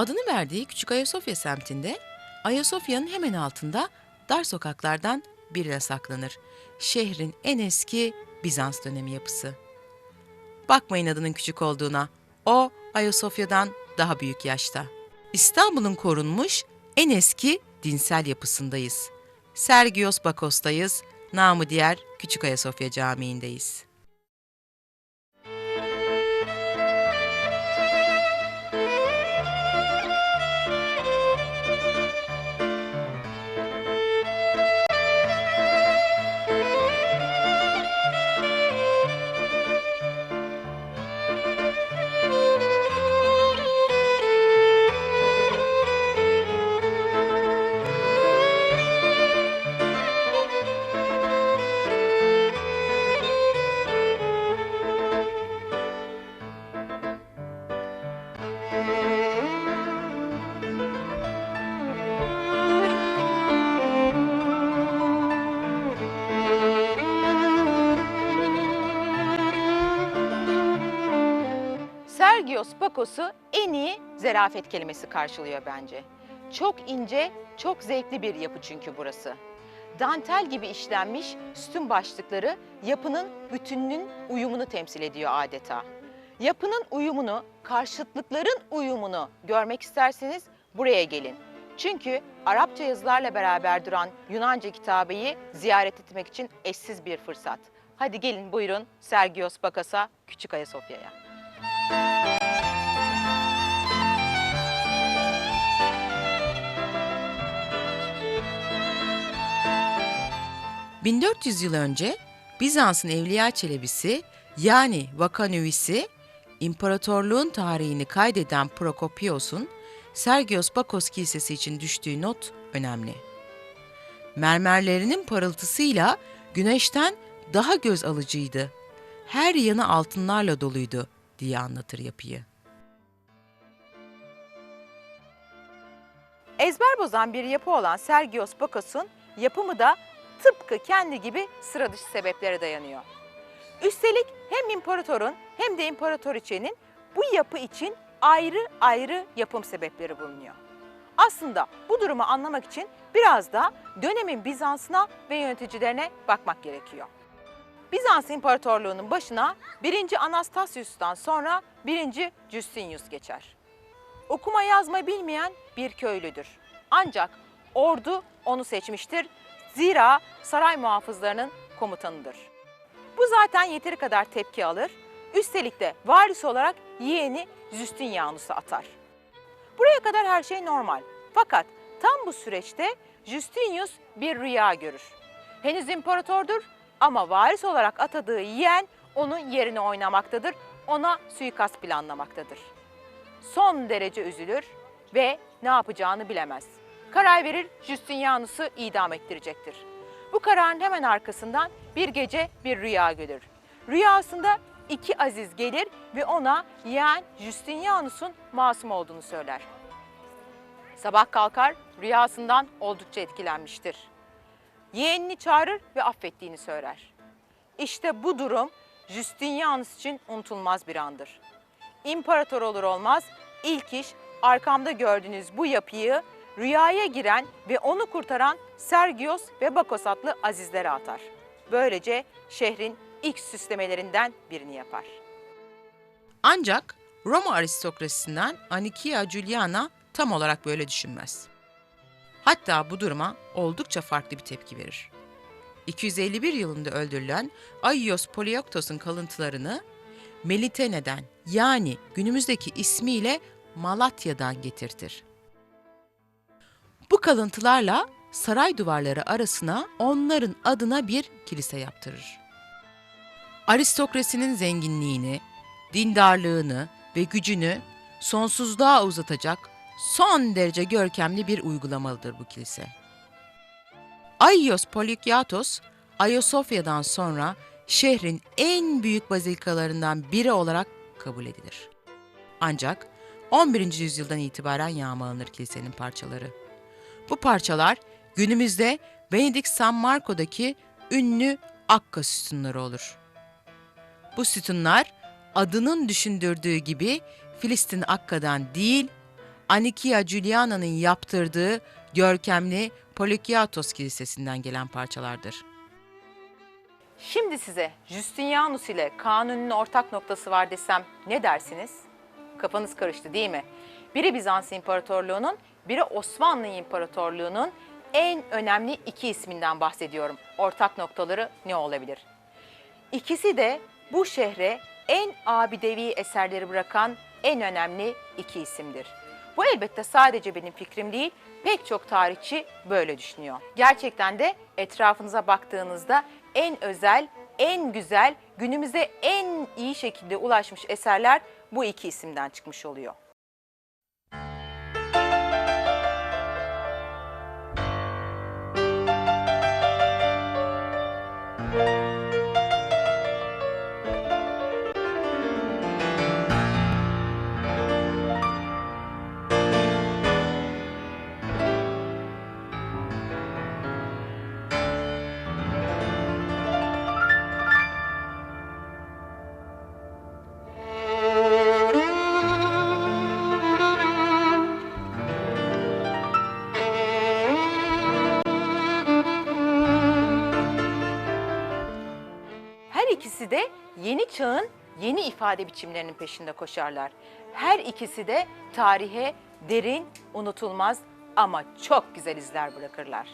Adını verdiği Küçük Ayasofya semtinde Ayasofya'nın hemen altında dar sokaklardan birine saklanır. Şehrin en eski Bizans dönemi yapısı. Bakmayın adının küçük olduğuna. O Ayasofya'dan daha büyük yaşta. İstanbul'un korunmuş en eski dinsel yapısındayız. Sergios Bakos'tayız. Namı diğer Küçük Ayasofya Camii'ndeyiz. Bakos'u en iyi zerafet kelimesi karşılıyor bence. Çok ince, çok zevkli bir yapı çünkü burası. Dantel gibi işlenmiş sütun başlıkları yapının bütününün uyumunu temsil ediyor adeta. Yapının uyumunu, karşıtlıkların uyumunu görmek isterseniz buraya gelin. Çünkü Arapça yazılarla beraber duran Yunanca kitabeyi ziyaret etmek için eşsiz bir fırsat. Hadi gelin buyurun Sergios Bakos'a, Küçük Ayasofya'ya. 1400 yıl önce Bizans'ın Evliya Çelebisi yani Vakanüvisi, imparatorluğun tarihini kaydeden Prokopios'un Sergios Bakos Kilisesi için düştüğü not önemli. Mermerlerinin parıltısıyla güneşten daha göz alıcıydı. Her yanı altınlarla doluydu diye anlatır yapıyı. Ezber bozan bir yapı olan Sergios Bakos'un yapımı da tıpkı kendi gibi sıra dışı sebeplere dayanıyor. Üstelik hem imparatorun hem de imparatoriçenin bu yapı için ayrı ayrı yapım sebepleri bulunuyor. Aslında bu durumu anlamak için biraz da dönemin Bizans'ına ve yöneticilerine bakmak gerekiyor. Bizans İmparatorluğu'nun başına 1. Anastasius'tan sonra 1. Justinius geçer. Okuma yazma bilmeyen bir köylüdür. Ancak ordu onu seçmiştir. Zira saray muhafızlarının komutanıdır. Bu zaten yeteri kadar tepki alır. Üstelik de varis olarak yeğeni Justinianus'u atar. Buraya kadar her şey normal. Fakat tam bu süreçte Justinius bir rüya görür. Henüz imparatordur ama varis olarak atadığı yeğen onun yerine oynamaktadır, ona suikast planlamaktadır son derece üzülür ve ne yapacağını bilemez. Karar verir Justinianus'u idam ettirecektir. Bu kararın hemen arkasından bir gece bir rüya görür. Rüyasında iki aziz gelir ve ona yeğen Justinianus'un masum olduğunu söyler. Sabah kalkar rüyasından oldukça etkilenmiştir. Yeğenini çağırır ve affettiğini söyler. İşte bu durum Justinianus için unutulmaz bir andır. İmparator olur olmaz ilk iş arkamda gördüğünüz bu yapıyı rüyaya giren ve onu kurtaran Sergios ve Bakos adlı azizlere atar. Böylece şehrin ilk süslemelerinden birini yapar. Ancak Roma aristokrasisinden Anikia Juliana tam olarak böyle düşünmez. Hatta bu duruma oldukça farklı bir tepki verir. 251 yılında öldürülen Aios Polioktos'un kalıntılarını Melitene'den yani günümüzdeki ismiyle Malatya'dan getirtir. Bu kalıntılarla saray duvarları arasına onların adına bir kilise yaptırır. Aristokrasinin zenginliğini, dindarlığını ve gücünü sonsuzluğa uzatacak son derece görkemli bir uygulamalıdır bu kilise. Aios Polykyatos, Ayasofya'dan sonra şehrin en büyük bazilikalarından biri olarak kabul edilir. Ancak 11. yüzyıldan itibaren yağmalanır kilisenin parçaları. Bu parçalar günümüzde Venedik San Marco'daki ünlü Akka sütunları olur. Bu sütunlar adının düşündürdüğü gibi Filistin Akka'dan değil, Anikia Juliana'nın yaptırdığı görkemli Polikiatos Kilisesi'nden gelen parçalardır. Şimdi size Justinianus ile Kanuni'nin ortak noktası var desem ne dersiniz? Kafanız karıştı değil mi? Biri Bizans İmparatorluğu'nun, biri Osmanlı İmparatorluğu'nun en önemli iki isminden bahsediyorum. Ortak noktaları ne olabilir? İkisi de bu şehre en abidevi eserleri bırakan en önemli iki isimdir. Bu elbette sadece benim fikrim değil, pek çok tarihçi böyle düşünüyor. Gerçekten de etrafınıza baktığınızda en özel, en güzel, günümüze en iyi şekilde ulaşmış eserler bu iki isimden çıkmış oluyor. Yeni çağın yeni ifade biçimlerinin peşinde koşarlar. Her ikisi de tarihe derin, unutulmaz ama çok güzel izler bırakırlar.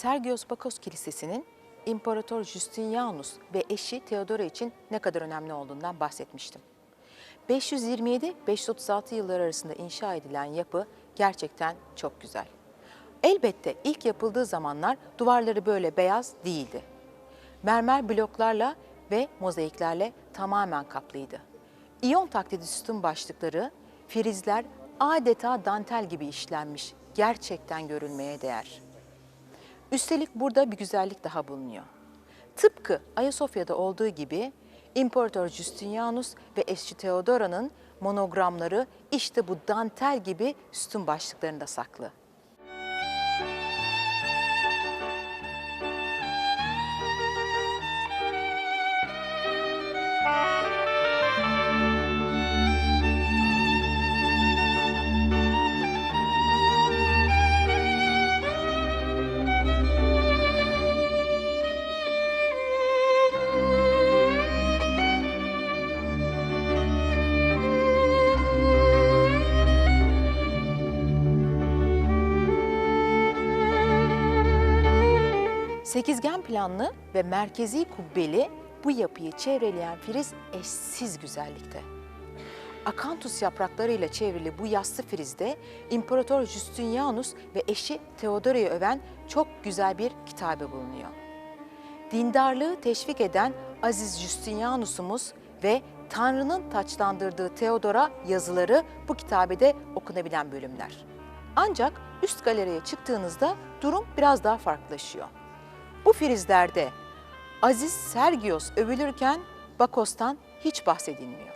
Sergios Bakos Kilisesi'nin İmparator Justinianus ve eşi Theodora için ne kadar önemli olduğundan bahsetmiştim. 527-536 yılları arasında inşa edilen yapı gerçekten çok güzel. Elbette ilk yapıldığı zamanlar duvarları böyle beyaz değildi. Mermer bloklarla ve mozaiklerle tamamen kaplıydı. İyon taklidi sütun başlıkları, frizler adeta dantel gibi işlenmiş, gerçekten görülmeye değer. Üstelik burada bir güzellik daha bulunuyor. Tıpkı Ayasofya'da olduğu gibi İmparator Justinianus ve eşi Theodora'nın monogramları işte bu dantel gibi sütun başlıklarında saklı. Sekizgen planlı ve merkezi kubbeli bu yapıyı çevreleyen friz eşsiz güzellikte. Akantus yapraklarıyla çevrili bu yassı frizde İmparator Justinianus ve eşi Theodora'yı öven çok güzel bir kitabe bulunuyor. Dindarlığı teşvik eden Aziz Justinianus'umuz ve Tanrı'nın taçlandırdığı Theodora yazıları bu kitabede okunabilen bölümler. Ancak üst galeriye çıktığınızda durum biraz daha farklılaşıyor. Bu frizlerde Aziz Sergios övülürken Bakos'tan hiç bahsedilmiyor.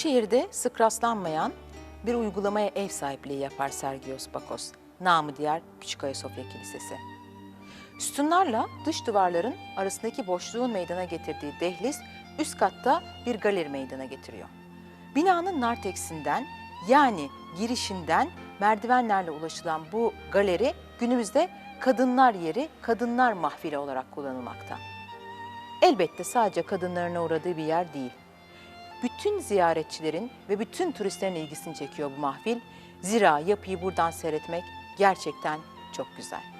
Şehirde sık rastlanmayan bir uygulamaya ev sahipliği yapar Sergios Bakos, namı diğer Küçük Ayasofya Kilisesi. Sütunlarla dış duvarların arasındaki boşluğun meydana getirdiği dehliz üst katta bir galeri meydana getiriyor. Binanın narteksinden yani girişinden merdivenlerle ulaşılan bu galeri günümüzde kadınlar yeri, kadınlar mahfili olarak kullanılmakta. Elbette sadece kadınların uğradığı bir yer değil. Bütün ziyaretçilerin ve bütün turistlerin ilgisini çekiyor bu mahfil. Zira yapıyı buradan seyretmek gerçekten çok güzel.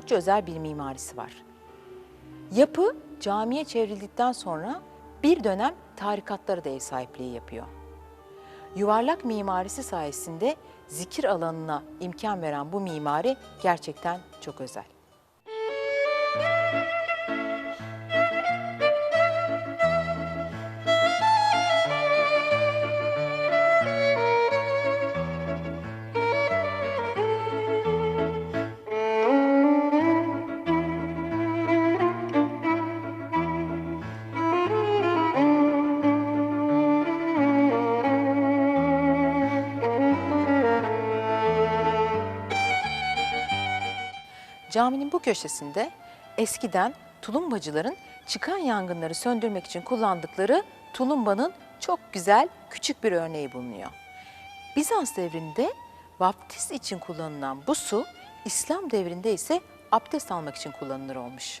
Oldukça özel bir mimarisi var. Yapı camiye çevrildikten sonra bir dönem tarikatlara da ev sahipliği yapıyor. Yuvarlak mimarisi sayesinde zikir alanına imkan veren bu mimari gerçekten çok özel. Caminin bu köşesinde eskiden tulumbacıların çıkan yangınları söndürmek için kullandıkları tulumbanın çok güzel küçük bir örneği bulunuyor. Bizans devrinde vaftiz için kullanılan bu su İslam devrinde ise abdest almak için kullanılır olmuş.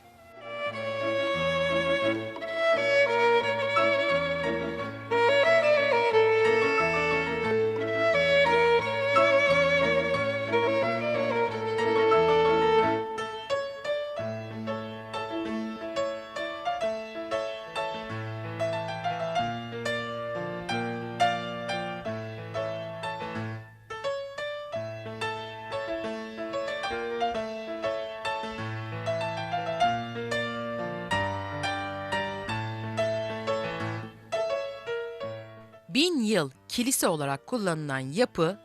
Kilise olarak kullanılan yapı,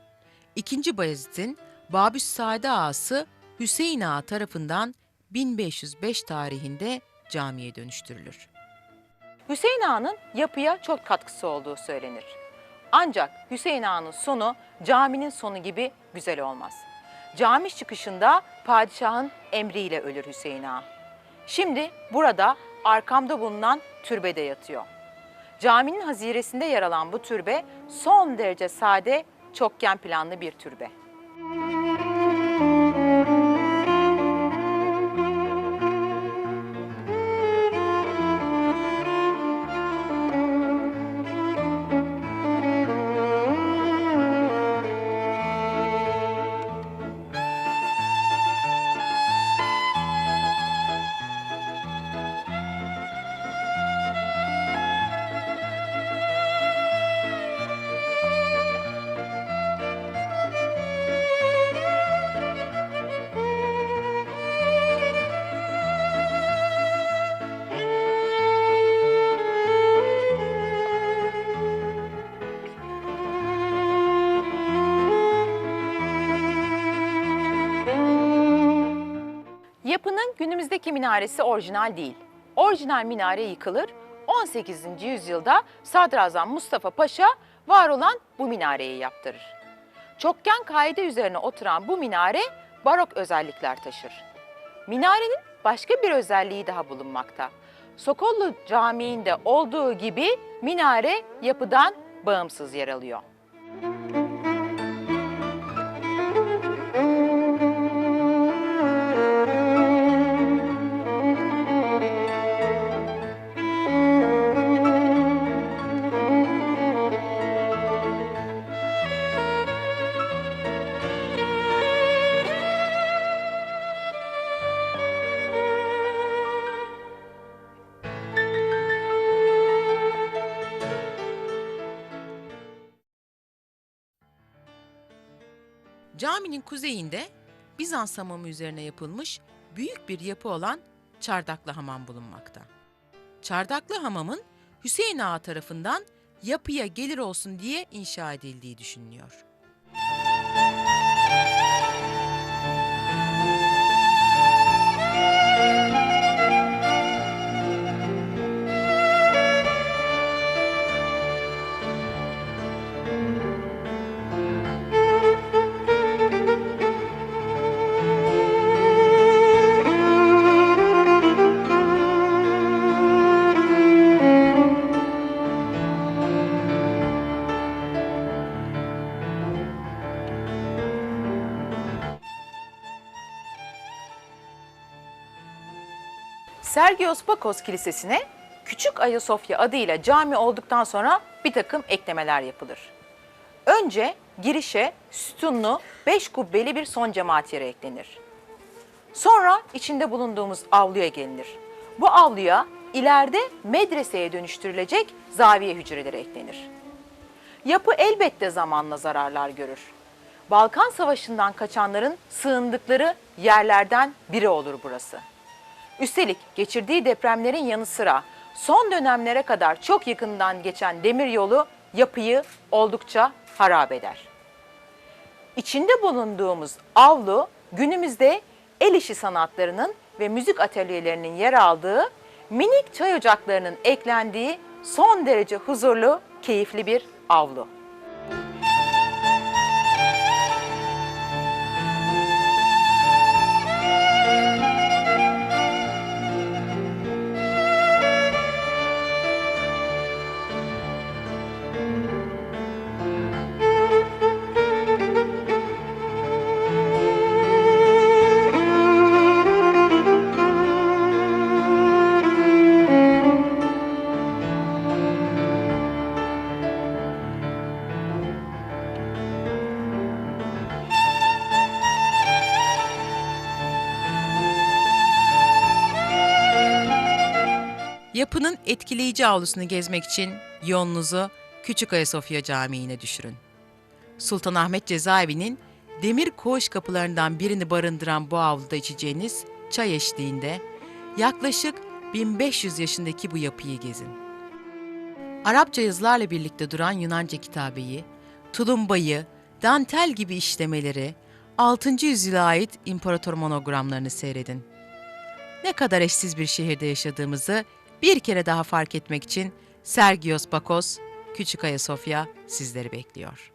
2. Bayezid'in Babüssade ağası Hüseyin Ağa tarafından 1505 tarihinde camiye dönüştürülür. Hüseyin Ağa'nın yapıya çok katkısı olduğu söylenir. Ancak Hüseyin Ağa'nın sonu caminin sonu gibi güzel olmaz. Cami çıkışında padişahın emriyle ölür Hüseyin Ağa. Şimdi burada arkamda bulunan türbede yatıyor. Caminin haziresinde yer alan bu türbe son derece sade, çokgen planlı bir türbe. Yapının günümüzdeki minaresi orijinal değil. Orijinal minare yıkılır. 18. yüzyılda Sadrazam Mustafa Paşa var olan bu minareyi yaptırır. Çokgen kaide üzerine oturan bu minare barok özellikler taşır. Minarenin başka bir özelliği daha bulunmakta. Sokollu Camii'nde olduğu gibi minare yapıdan bağımsız yer alıyor. Caminin kuzeyinde Bizans hamamı üzerine yapılmış büyük bir yapı olan Çardaklı Hamam bulunmakta. Çardaklı Hamam'ın Hüseyin Ağa tarafından yapıya gelir olsun diye inşa edildiği düşünülüyor. Sergios Bakos Kilisesi'ne Küçük Ayasofya adıyla cami olduktan sonra bir takım eklemeler yapılır. Önce girişe sütunlu beş kubbeli bir son cemaat yeri eklenir. Sonra içinde bulunduğumuz avluya gelinir. Bu avluya ileride medreseye dönüştürülecek zaviye hücreleri eklenir. Yapı elbette zamanla zararlar görür. Balkan Savaşı'ndan kaçanların sığındıkları yerlerden biri olur burası. Üstelik geçirdiği depremlerin yanı sıra son dönemlere kadar çok yakından geçen demir yolu yapıyı oldukça harap eder. İçinde bulunduğumuz avlu günümüzde el işi sanatlarının ve müzik atölyelerinin yer aldığı minik çay ocaklarının eklendiği son derece huzurlu, keyifli bir avlu. Yapının etkileyici avlusunu gezmek için yolunuzu Küçük Ayasofya Camii'ne düşürün. Sultanahmet Cezaevi'nin demir koğuş kapılarından birini barındıran bu avluda içeceğiniz çay eşliğinde yaklaşık 1500 yaşındaki bu yapıyı gezin. Arapça yazılarla birlikte duran Yunanca kitabeyi, tulumbayı, dantel gibi işlemeleri, 6. yüzyıla ait imparator monogramlarını seyredin. Ne kadar eşsiz bir şehirde yaşadığımızı bir kere daha fark etmek için Sergios Bakos, Küçük Ayasofya sizleri bekliyor.